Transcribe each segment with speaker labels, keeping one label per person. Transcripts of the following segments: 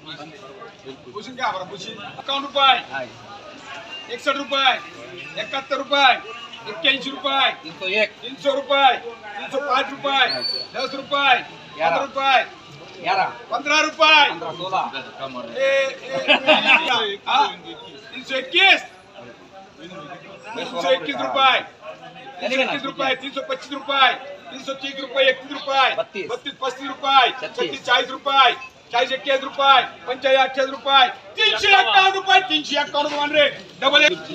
Speaker 1: भूषण घ्या बरं भूषण अकाउंट रुपये एकसष्ट रुपये एकाहत्तर रुपये एक्क्याऐंशी रुपये
Speaker 2: तीनशे एक
Speaker 1: रुपये तीनशे पाच रुपये दस रुपये रुपये
Speaker 2: ग्यारह
Speaker 1: रुपये
Speaker 2: पंद्रह सोलह
Speaker 1: ए, ए, ए, हा? तीनशे एकवीस तीनशे रुपये तीनशे एकवीस रुपये तीनशे पच्चीस रुपये तीनशे तीस रुपये एकतीस रुपये
Speaker 2: बत्तीस.
Speaker 1: पस्तीस रुपये
Speaker 2: छत्तीस.
Speaker 1: चाळीस रुपये चाळीस एक्केचाळीस रुपये पंचेचाळीस अठ्ठावीस रुपये तीनशे एक्कावन्न रुपये तीनशे एक्कावन्न रुपये रे डबल
Speaker 2: तीनशे.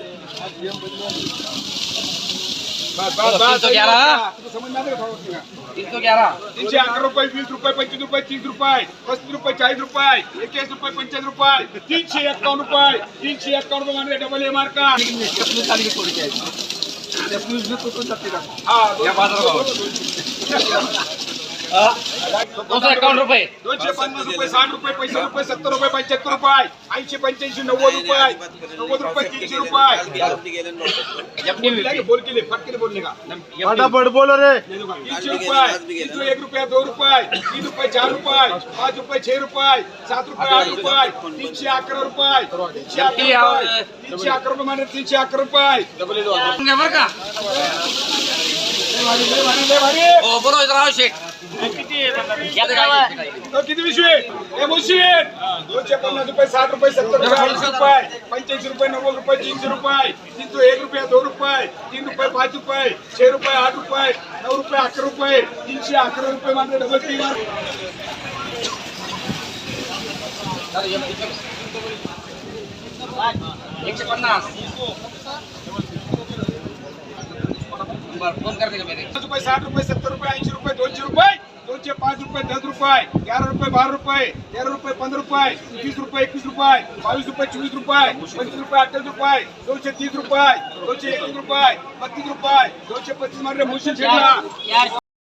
Speaker 2: तीन सौ
Speaker 1: अकरा रुपये वीस रुपये पंचवीस रुपये तीस रुपये पस्तीस रुपये चाळीस रुपये एक्केचाळीस रुपये पंचाळीस रुपये तीनशे एक्कावन्न रुपये तीनशे एक्कावन्न रुपये म्हणजे डबल ए मार्का Depois
Speaker 2: eu vou contar a pira. Ah, eu vou dar a. रुपये।
Speaker 1: दोनशे पन्नास रुपये साठ रुपये सत्तर रुपये पंच्याहत्तर रुपये ऐंशी पंच्याऐंशी नव्वद रुपये नव्वद रुपये तीनशे रुपये. बोल बोल केले फट बोलले का?
Speaker 3: फटाफट बोलो रे.
Speaker 1: तीनशे रुपये तीनशे एक रुपया दो रुपये तीन रुपये चार रुपये पाच रुपये छह रुपये सात रुपये आठ रुपये तीनशे अकरा रुपये तीनशे अकरा रुपये तीनशे अकरा रुपये म्हणजे तीनशे अकरा रुपये.
Speaker 2: बरं का बरोबर राव शेठ.
Speaker 1: रुपये साठ रुपये सत्तर रुपये ऐंशी रुपये पंच्याऐंशी एक रुपये दोन रुपये
Speaker 2: फ़ोन करते का
Speaker 1: रुपये साठ रुपये सत्तर रुपये ऐंशी रुपये दोनशे रुपये पाचशे पाच रुपये दस रुपये ग्यारह रुपये बारह रुपये तेरह रुपये पंद्रह रुपये तीस रुपये एकवीस रुपये बावीस रुपये चोवीस रुपये पंचवीस रुपये अठ्ठावीस रुपये दोनशे तीस रुपये दोनशे एकवीस रुपये बत्तीस रुपये दोनशे पच्चीस मारले मुशी